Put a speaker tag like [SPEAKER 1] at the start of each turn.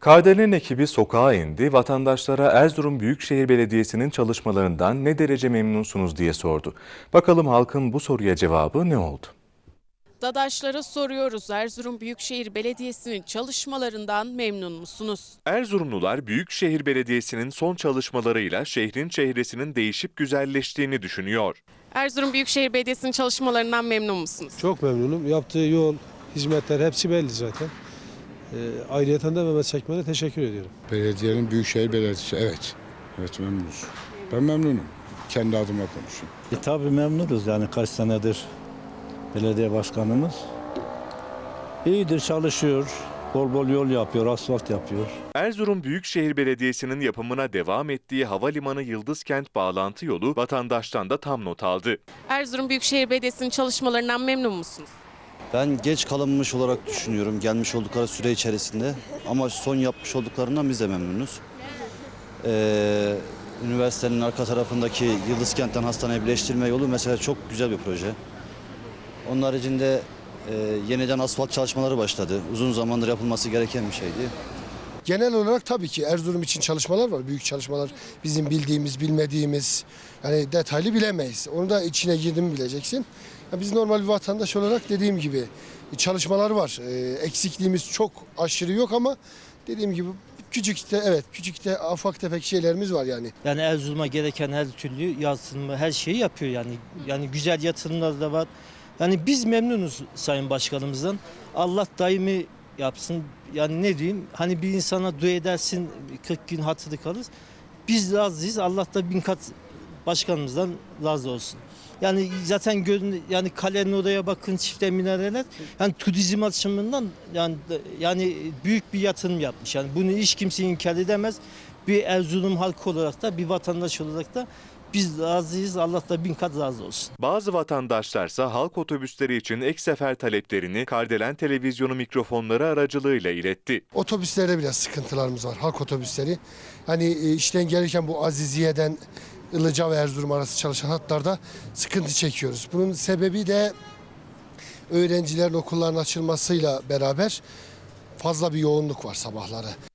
[SPEAKER 1] Kardelen ekibi sokağa indi, vatandaşlara Erzurum Büyükşehir Belediyesi'nin çalışmalarından ne derece memnunsunuz diye sordu. Bakalım halkın bu soruya cevabı ne oldu?
[SPEAKER 2] Dadaşlara soruyoruz Erzurum Büyükşehir Belediyesi'nin çalışmalarından memnun musunuz?
[SPEAKER 1] Erzurumlular Büyükşehir Belediyesi'nin son çalışmalarıyla şehrin çehresinin değişip güzelleştiğini düşünüyor.
[SPEAKER 2] Erzurum Büyükşehir Belediyesi'nin çalışmalarından memnun musunuz?
[SPEAKER 3] Çok memnunum. Yaptığı yol, hizmetler hepsi belli zaten. Ee, ayrıyeten de Mehmet Sekmen'e teşekkür ediyorum.
[SPEAKER 4] Belediyenin Büyükşehir Belediyesi evet. Evet memnunuz. Ben memnunum. Kendi adıma konuşayım.
[SPEAKER 5] E, tabii memnunuz yani kaç senedir belediye başkanımız. İyidir çalışıyor. Bol bol yol yapıyor, asfalt yapıyor.
[SPEAKER 1] Erzurum Büyükşehir Belediyesi'nin yapımına devam ettiği Havalimanı Yıldızkent bağlantı yolu vatandaştan da tam not aldı.
[SPEAKER 2] Erzurum Büyükşehir Belediyesi'nin çalışmalarından memnun musunuz?
[SPEAKER 6] Ben geç kalınmış olarak düşünüyorum gelmiş oldukları süre içerisinde. Ama son yapmış olduklarından biz de memnunuz. Ee, üniversitenin arka tarafındaki Yıldız Kent'ten hastaneye birleştirme yolu mesela çok güzel bir proje. Onun haricinde e, yeniden asfalt çalışmaları başladı. Uzun zamandır yapılması gereken bir şeydi.
[SPEAKER 7] Genel olarak tabii ki Erzurum için çalışmalar var. Büyük çalışmalar bizim bildiğimiz, bilmediğimiz yani detaylı bilemeyiz. Onu da içine girdim bileceksin. Ya biz normal bir vatandaş olarak dediğim gibi çalışmalar var. Ee, eksikliğimiz çok aşırı yok ama dediğim gibi küçük de evet küçük de afak tefek şeylerimiz var yani.
[SPEAKER 8] Yani Erzurum'a gereken her türlü yatırımı, her şeyi yapıyor yani. Yani güzel yatırımlar da var. Yani biz memnunuz Sayın Başkanımızdan. Allah daimi yapsın. Yani ne diyeyim? Hani bir insana dua edersin 40 gün hatırı kalır. Biz razıyız. Allah da bin kat başkanımızdan razı olsun. Yani zaten görün yani kalenin oraya bakın çifte minareler. Yani turizm açısından yani yani büyük bir yatırım yapmış. Yani bunu hiç kimse inkar edemez. Bir Erzurum halkı olarak da bir vatandaş olarak da biz razıyız. Allah da bin kat razı olsun.
[SPEAKER 1] Bazı vatandaşlarsa halk otobüsleri için ek sefer taleplerini Kardelen televizyonu mikrofonları aracılığıyla iletti.
[SPEAKER 7] Otobüslerde biraz sıkıntılarımız var. Halk otobüsleri. Hani e, işten gelirken bu Aziziye'den Ilıca ve Erzurum arası çalışan hatlarda sıkıntı çekiyoruz. Bunun sebebi de öğrencilerin okulların açılmasıyla beraber fazla bir yoğunluk var sabahları.